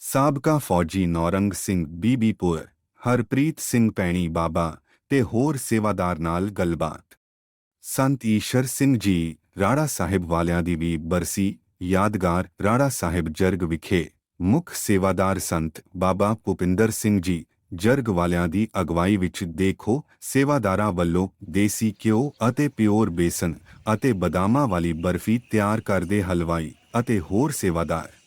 ਸਾਬਕਾ ਫੌਜੀ ਨੌਰੰਗ ਸਿੰਘ ਬੀਬੀਪੁਰ, ਹਰਪ੍ਰੀਤ ਸਿੰਘ ਪੈਣੀ ਬਾਬਾ ਤੇ ਹੋਰ ਸੇਵਾਦਾਰ ਨਾਲ ਗੱਲਬਾਤ। ਸੰਤ ਈਸ਼ਰ ਸਿੰਘ ਜੀ, ਰਾੜਾ ਸਾਹਿਬ ਵਾਲਿਆਂ ਦੀ ਵੀ ਬਰਸੀ, ਯਾਦਗਾਰ, ਰਾੜਾ ਸਾਹਿਬ ਜਰਗ ਵਿਖੇ, ਮੁੱਖ ਸੇਵਾਦਾਰ ਸੰਤ ਬਾਬਾ ਭੁਪਿੰਦਰ ਸਿੰਘ ਜੀ, ਜਰਗ ਵਾਲਿਆਂ ਦੀ ਅਗਵਾਈ ਵਿੱਚ ਦੇਖੋ, ਸੇਵਾਦਾਰਾਂ ਵੱਲੋਂ ਦੇਸੀ ਘਿਓ ਅਤੇ ਪਿਓਰ ਬੇਸਨ ਅਤੇ ਬਦਾਮਾਂ ਵਾਲੀ ਬਰਫੀ ਤਿਆਰ ਕਰਦੇ ਹਲਵਾਈ ਅਤੇ ਹੋਰ ਸੇਵਾਦਾਰ।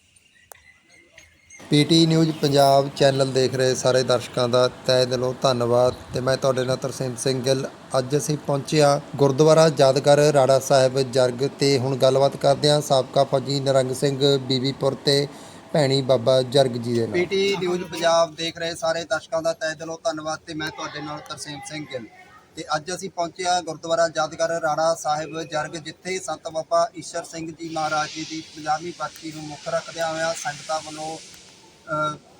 ਪੀਟੀ ਨਿਊਜ਼ ਪੰਜਾਬ ਚੈਨਲ ਦੇਖ ਰਹੇ ਸਾਰੇ ਦਰਸ਼ਕਾਂ ਦਾ ਤਹਿ ਦਿਲੋਂ ਧੰਨਵਾਦ ਤੇ ਮੈਂ ਤੁਹਾਡੇ ਨਾਲ ਤਰਸੇਮ ਸਿੰਘ ਗਿੱਲ। ਅੱਜ ਅਸੀਂ ਪਹੁੰਚੇ ਹਾਂ ਗੁਰਦੁਆਰਾ ਯਾਦਗਾਰ ਰਾੜਾ ਸਾਹਿਬ ਜਰਗ ਤੇ ਹੁਣ ਗੱਲਬਾਤ ਕਰਦੇ ਹਾਂ ਸਾਬਕਾ ਫੌਜੀ ਨਰੰਗ ਸਿੰਘ ਬੀਬੀਪੁਰ ਤੇ ਭੈਣੀ ਬਾਬਾ ਜਰਗ ਜੀ ਦੇ ਨਾਲ। ਪੀਟੀ ਨਿਊਜ਼ ਪੰਜਾਬ ਦੇਖ ਰਹੇ ਸਾਰੇ ਦਰਸ਼ਕਾਂ ਦਾ ਤਹਿ ਦਿਲੋਂ ਧੰਨਵਾਦ ਤੇ ਮੈਂ ਤੁਹਾਡੇ ਨਾਲ ਤਰਸੇਮ ਸਿੰਘ ਗਿੱਲ। ਤੇ ਅੱਜ ਅਸੀਂ ਪਹੁੰਚੇ ਹਾਂ ਗੁਰਦੁਆਰਾ ਯਾਦਗਾਰ ਰਾੜਾ ਸਾਹਿਬ ਜਰਗ ਜਿੱਥੇ ਸੰਤ ਬਾਬਾ ਈਸ਼ਰ ਸਿੰਘ ਜੀ ਮਹਾਰਾਜ ਜੀ ਦੀ 50ਵੀਂ ਬਰਸੀ ਨੂੰ ਮੁੱਖ ਰੱਖਦਿਆਂ ਹੋਇਆਂ ਸੰਗਤਾਂ ਵੱਲੋਂ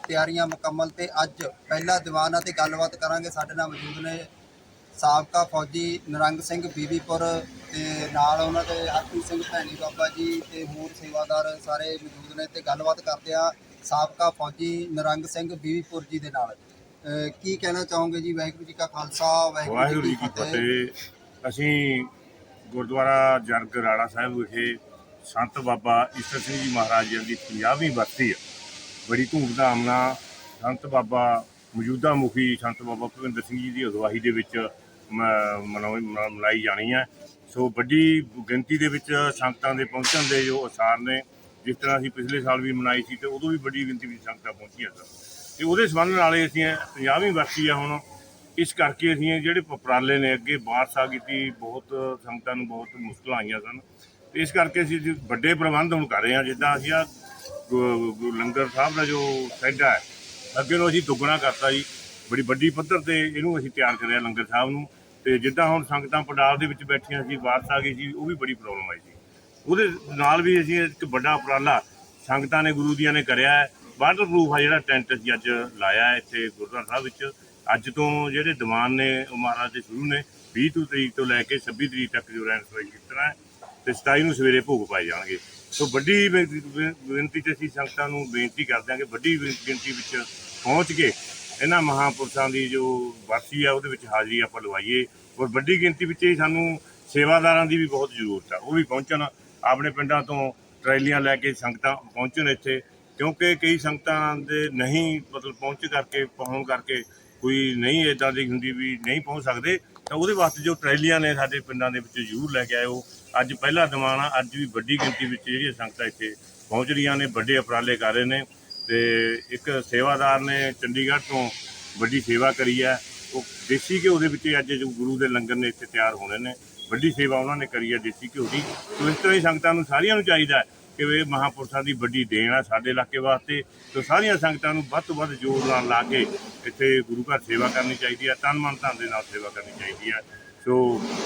ਤਿਆਰੀਆਂ ਮੁਕੰਮਲ ਤੇ ਅੱਜ ਪਹਿਲਾ ਦੀਵਾਨ ਆ ਤੇ ਗੱਲਬਾਤ ਕਰਾਂਗੇ। ਸਾਡੇ ਨਾਲ ਮੌਜੂਦ ਨੇ ਸਾਬਕਾ ਫੌਜੀ ਨਿਰੰਗ ਸਿੰਘ ਬੀਬੀਪੁਰ ਤੇ ਨਾਲ ਉਹਨਾਂ ਦੇ ਹਰਪ੍ਰੀਤ ਸਿੰਘ ਭੈਣੀ ਬਾਬਾ ਜੀ ਤੇ ਹੋਰ ਸੇਵਾਦਾਰ ਸਾਰੇ ਮੌਜੂਦ ਨੇ ਤੇ ਗੱਲਬਾਤ ਕਰਦੇ ਆ ਸਾਬਕਾ ਫੌਜੀ ਨਿਰੰਗ ਸਿੰਘ ਬੀਬੀਪੁਰ ਜੀ ਦੇ ਨਾਲ। ਕੀ ਕਹਿਣਾ ਚਾਹੋਗੇ ਜੀ? ਵਾਹਿਗੁਰੂ ਜੀ ਕਾ ਖਾਲਸਾ ਵਾਹਿਗੁਰੂ ਜੀ ਕੀ ਫਤਿਹ। ਅਸੀਂ ਗੁਰਦੁਆਰਾ ਜਰਗ ਰਾੜਾ ਸਾਹਿਬ ਵਿਖੇ ਸੰਤ ਬਾਬਾ ਈਸ਼ਰ ਸਿੰਘ ਜੀ ਮਹਾਰਾਜ ਜੀ ਦੀ 50ਵੀਂ ਬਰਸੀ ਹੈ ਬੜੀ ਧੂਮਧਾਮ ਨਾਲ ਸੰਤ ਬਾਬਾ ਮੌਜੂਦਾ ਮੁਖੀ ਸੰਤ ਬਾਬਾ ਭੁਪਿੰਦਰ ਸਿੰਘ ਜੀ ਦੀ ਅਗਵਾਈ ਦੇ ਵਿੱਚ ਮ- ਮਨਾਉ- ਮ- ਮਨਾਈ ਜਾਣੀ ਹੈ। ਸੋ ਵੱਡੀ ਗਿਣਤੀ ਦੇ ਵਿੱਚ ਸੰਗਤਾਂ ਦੇ ਪਹੁੰਚਣ ਦੇ ਜੋ ਅਸਾਰ ਨੇ, ਜਿਸ ਤਰ੍ਹਾਂ ਅਸੀਂ ਪਿਛਲੇ ਸਾਲ ਵੀ ਮਨਾਈ ਸੀ ਤੇ ਉਦੋਂ ਵੀ ਵੱਡੀ ਗਿਣਤੀ ਵਿੱਚ ਸੰਗਤਾਂ ਪਹੁੰਚੀਆਂ ਸਨ। ਤੇ ਉਹਦੇ ਸੰਬੰਧ ਨਾਲ ਇਹ ਅਸੀਂ 50ਵੀਂ ਵਰਸੀ ਆ ਹੁਣ। ਇਸ ਕਰਕੇ ਅਸੀਂ ਜਿਹੜੇ ਉਪਰਾਲੇ ਨੇ, ਅੱਗੇ ਬਾਰਿਸ਼ ਕੀਤੀ ਬਹੁਤ ਸੰਗਤਾਂ ਨੂੰ ਬਹੁਤ ਮੁਸ਼ਕਲਾਂ ਆਈਆਂ ਸਨ। ਤੇ ਇਸ ਕਰਕੇ ਅਸੀਂ ਵੱਡੇ ਪ੍ਰਬੰਧ ਹੁਣ ਕਰ ਰਹੇ ਹਾਂ। ਜਿੱਦਾਂ ਅਸੀਂ ਆ ਲੰਗਰ ਸਾਹਿਬ ਦਾ ਜੋ ਸੈੱਟ ਹੈ ਅੱਗੇ ਨੂੰ ਅਸੀਂ ਦੁੱਗਣਾ ਕਰਤਾ ਜੀ। ਬੜੀ ਵੱਡੀ ਪੱਧਰ ਤੇ ਇਹਨੂੰ ਅਸੀਂ ਤਿਆਰ ਕਰਿਆ ਲੰਗਰ ਸਾਹਿਬ ਨੂੰ। ਤੇ ਜਿੱਦਾਂ ਹੁਣ ਸੰਗਤਾਂ ਪੰਡਾਲ ਦੇ ਵਿੱਚ ਬੈਠੀਆਂ ਸੀ, ਬਾਰਿਸ਼ ਆ ਗਈ ਸੀ, ਉਹ ਵੀ ਬੜੀ ਪ੍ਰੋਬਲਮ ਆਈ ਸੀ। ਉਹਦੇ ਨਾਲ ਵੀ ਅਸੀਂ ਇੱਕ ਵੱਡਾ ਉਪਰਾਲਾ ਸੰਗਤਾਂ ਨੇ, ਗੁਰੂ ਦੀਆਂ ਨੇ ਕਰਿਆ ਹੈ। ਵਾਟਰ ਪ੍ਰੂਫ ਆ ਜਿਹੜਾ ਟੈਂਟ ਅਸੀਂ ਅੱਜ ਲਾਇਆ ਹੈ ਇੱਥੇ ਗੁਰਦੁਆਰਾ ਸਾਹਿਬ ਵਿੱਚ। ਅੱਜ ਤੋਂ ਜਿਹੜੇ ਦੀਵਾਨ ਨੇ ਉਹ ਮਹਾਰਾਜ ਦੇ ਸ਼ੁਰੂ ਨੇ 20 ਤੋਂ ਤਰੀਕ ਤੋਂ ਲੈ ਕੇ 26 ਤਰੀਕ ਤੱਕ ਜੋ ਰਹਿਣ ਸਵਾਈ ਕੀਤਾ ਹੈ, ਤੇ 27 ਨੂੰ ਸਵੇਰੇ ਭੋਗ ਪਾਏ ਜਾਣਗੇ। ਸੋ ਵੱਡੀ ਬੇ- ਬੇ- ਬੇਨਤੀ ਤੇ ਅਸੀਂ ਸੰਗਤਾਂ ਨੂੰ ਬੇਨਤੀ ਕਰਦੇ ਹਾਂ ਕਿ ਵੱਡੀ ਗਿਣਤੀ ਵਿੱਚ ਪਹੁੰਚ ਕੇ ਇਹਨਾਂ ਮਹਾਪੁਰਸ਼ਾਂ ਦੀ ਜੋ ਵਰਸੀ ਆ, ਉਹਦੇ ਵਿੱਚ ਹਾਜ਼ਰੀ ਆਪਾਂ ਲਵਾਈਏ ਔਰ ਵੱਡੀ ਗਿਣਤੀ ਵਿੱਚ ਹੀ ਸਾਨੂੰ ਸੇਵਾਦਾਰਾਂ ਦੀ ਵੀ ਬਹੁਤ ਜ਼ਰੂਰਤ ਆ। ਉਹ ਵੀ ਪਹੁੰਚਣ। ਆਪਣੇ ਪਿੰਡਾਂ ਤੋਂ ਟਰੈਲੀਆਂ ਲੈ ਕੇ ਸੰਗਤਾਂ ਪਹੁੰਚਣ ਇੱਥੇ, ਕਿਉਂਕਿ ਕਈ ਸੰਗਤਾਂ ਦੇ ਨਹੀਂ ਮਤਲਬ ਪਹੁੰਚ ਕਰਕੇ ਪਹੁੰਚ ਕਰਕੇ ਕੋਈ ਨਹੀਂ ਇਦਾਂ ਦੀ ਹੁੰਦੀ ਵੀ ਨਹੀਂ ਪਹੁੰਚ ਸਕਦੇ। ਤਾਂ ਉਹਦੇ ਵਾਸਤੇ ਜੋ ਟਰੈਲੀਆਂ ਨੇ ਸਾਡੇ ਪਿੰਡਾਂ ਦੇ ਵਿੱਚ ਜ਼ਰੂਰ ਲੈ ਕੇ ਆਇਓ। ਅੱਜ ਪਹਿਲਾ ਦਿਵਾਨਾ ਅੱਜ ਵੀ ਵੱਡੀ ਗਿਣਤੀ ਵਿੱਚ ਜਿਹੜੀਆਂ ਸੰਗਤਾਂ ਇੱਥੇ ਪਹੁੰਚ ਰਹੀਆਂ ਨੇ, ਵੱਡੇ ਉਪਰਾਲੇ ਕਰ ਰਹੇ ਨੇ ਤੇ ਇੱਕ ਸੇਵਾਦਾਰ ਨੇ ਚੰਡੀਗੜ੍ਹ ਤੋਂ ਵੱਡੀ ਸੇਵਾ ਕਰੀ ਹੈ। ਉਹ ਦੇਸੀ ਘਿਓ ਦੇ ਵਿੱਚ ਅੱਜ ਜੋ ਗੁਰੂ ਦੇ ਲੰਗਰ ਨੇ ਇੱਥੇ ਤਿਆਰ ਹੋਣੇ ਨੇ। ਵੱਡੀ ਸੇਵਾ ਉਹਨਾਂ ਨੇ ਕਰੀ ਹੈ ਦੇਸੀ ਘਿਓ ਦੀ। ਸੋ ਇਸ ਤਰ੍ਹਾਂ ਹੀ ਸੰਗਤਾਂ ਨੂੰ ਸਾਰੀਆਂ ਨੂੰ ਚਾਹੀਦਾ ਹੈ ਕਿ ਇਹ ਮਹਾਪੁਰਸ਼ਾਂ ਦੀ ਵੱਡੀ ਦੇਣ ਆ ਸਾਡੇ ਇਲਾਕੇ ਵਾਸਤੇ ਸੋ ਸਾਰੀਆਂ ਸੰਗਤਾਂ ਨੂੰ ਵੱਧ ਤੋਂ ਵੱਧ ਜ਼ੋਰ ਨਾਲ ਲਾ ਕੇ ਇੱਥੇ ਗੁਰੂ ਘਰ ਸੇਵਾ ਕਰਨੀ ਚਾਹੀਦੀ ਹੈ ਤਨ ਮਨ ਧਨ ਦੇ ਨਾਲ ਸੇਵਾ ਕਰਨੀ ਚਾਹੀਦੀ ਹੈ ਸੋ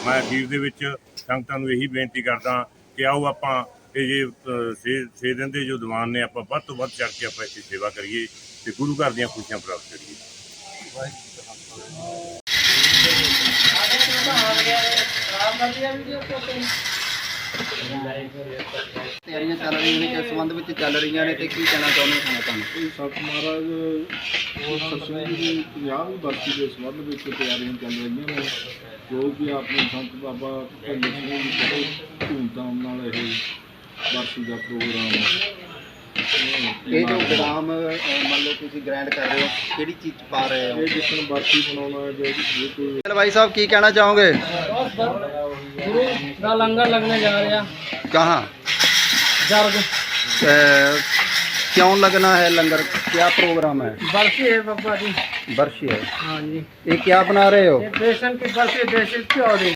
ਮੈਂ ਅਖੀਰ ਦੇ ਵਿੱਚ ਸੰਗਤਾਂ ਨੂੰ ਇਹੀ ਬੇਨਤੀ ਕਰਦਾ ਕਿ ਆਓ ਆਪਾਂ ਇਹ ਜੇ ਅ, ਛੇ ਦਿਨ ਦੇ ਜੋ ਦੀਵਾਨ ਨੇ ਆਪਾਂ ਵੱਧ ਤੋਂ ਵੱਧ ਚੜ ਕੇ ਆਪਾਂ ਇੱਥੇ ਸੇਵਾ ਕਰੀਏ ਤੇ ਗੁਰੂ ਘਰ ਦੀਆਂ ਖੁਸ਼ੀਆਂ ਪ੍ਰਾਪਤ ਕਰੀਏ। ਤਿਆਰੀਆਂ ਚੱਲ ਰਹੀਆਂ ਨੇ ਕਿਸ ਸੰਬੰਧ ਵਿੱਚ ਚੱਲ ਰਹੀਆਂ ਨੇ ਤੇ ਕੀ ਕਹਿਣਾ ਚਾਹੁੰਦੇ ਹੋ ਤੁਹਾਨੂੰ ਇਹ ਸਤ ਮਹਾਰਾਜ ਉਹ ਸਤਸੰਗ ਦੀ ਪੰਜਾਹਵੀਂ ਬਰਸੀ ਦੇ ਸੰਬੰਧ ਵਿੱਚ ਤਿਆਰੀਆਂ ਚੱਲ ਰਹੀਆਂ ਨੇ। ਜੋ ਕਿ ਆਪਣੇ ਸੰਤ ਬਾਬਾ ਭਗਤ ਸਿੰਘ ਜੀ ਬੜੇ ਧੂਮਧਾਮ ਨਾਲ ਇਹ ਬਰਸੀ ਦਾ ਪ੍ਰੋਗਰਾਮ ਇਹ ਜੋ ਗ੍ਰਾਮ ਮੰਨ ਲਓ ਤੁਸੀਂ ਗ੍ਰੈਂਡ ਕਰ ਰਹੇ ਹੋ ਕਿਹੜੀ ਚੀਜ਼ ਪਾ ਰਹੇ ਹੋ? ਇਹ ਜਿਸਨ ਬਰਸੀ ਹੈ ਜੋ ਕੋਈ ਚਲ ਭਾਈ ਸਾਹਿਬ ਕੀ ਕਹਿਣਾ ਚਾਹੋਗੇ? गुरु का लंगर लगने जा रहा कहाँ जर्ग क्यों लगना है लंगर क्या प्रोग्राम है बर्फी है पापा जी बर्षी है हाँ जी ये क्या बना रहे हो ये बेसन की बर्फी बेसन की और